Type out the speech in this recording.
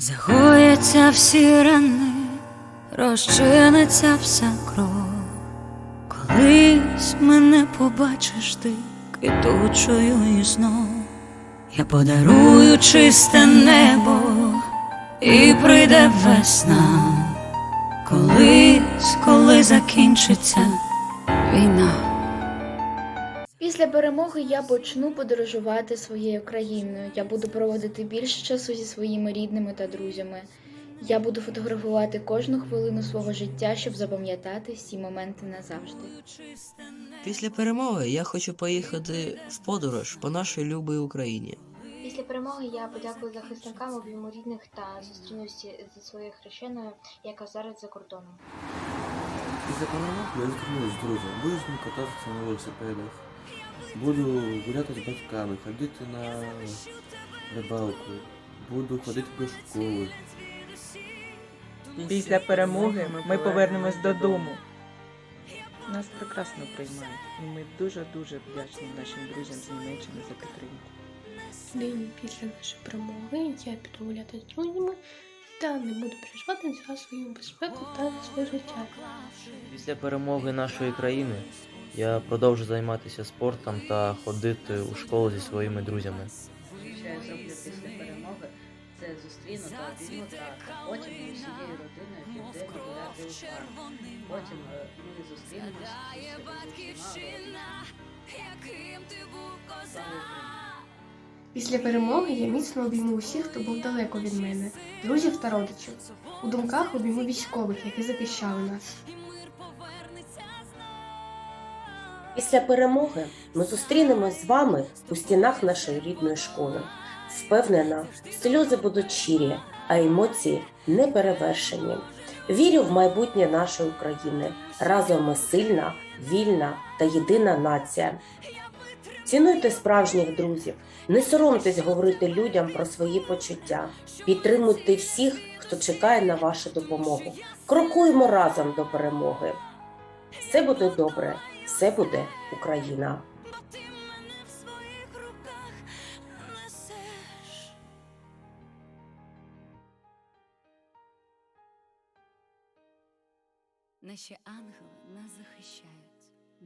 Загояться всі рани, розчиниться вся кров. Колись мене побачиш ти квітучою і знов. Я подарую чисте небо, і прийде весна. Колись, коли закінчиться війна. Після перемоги я почну подорожувати своєю країною. Я буду проводити більше часу зі своїми рідними та друзями. Я буду фотографувати кожну хвилину свого життя, щоб запам'ятати всі моменти назавжди. Після перемоги я хочу поїхати в подорож по нашій любій Україні. Після перемоги я подякую захисникам, обійму рідних та зустрінуся зі своєю хрещеною, яка зараз за кордоном. Після перемог я зустрінусь з друзями, буду з ним кататися на велосипедах, буду гуляти з батьками, ходити на рибалку, буду ходити до школи. Після перемоги ми повернемось додому. Нас прекрасно приймають, і ми дуже-дуже вдячні нашим друзям з Німеччини за підтримку. День після нашої перемоги я піду гуляти з друзями та не буду переживати за свою безпеку та за своє життя. Після перемоги нашої країни я продовжу займатися спортом та ходити у школу зі своїми друзями. що я зроблю після перемоги, це зустріну та обійму тата. Потім ми всією родиною підемо гуляти у парк. Потім е, ми зустрінемося з. Після перемоги я міцно обійму усіх, хто був далеко від мене, друзів та родичів. У думках обійму військових, які захищали нас. Після перемоги ми зустрінемось з вами у стінах нашої рідної школи. Впевнена, сльози будуть щирі, а емоції неперевершені. Вірю в майбутнє нашої України. Разом ми сильна, вільна та єдина нація. Цінуйте справжніх друзів, не соромтесь говорити людям про свої почуття, підтримуйте всіх, хто чекає на вашу допомогу. Крокуємо разом до перемоги. Все буде добре, все буде Україна. Наші ангели нас захищають.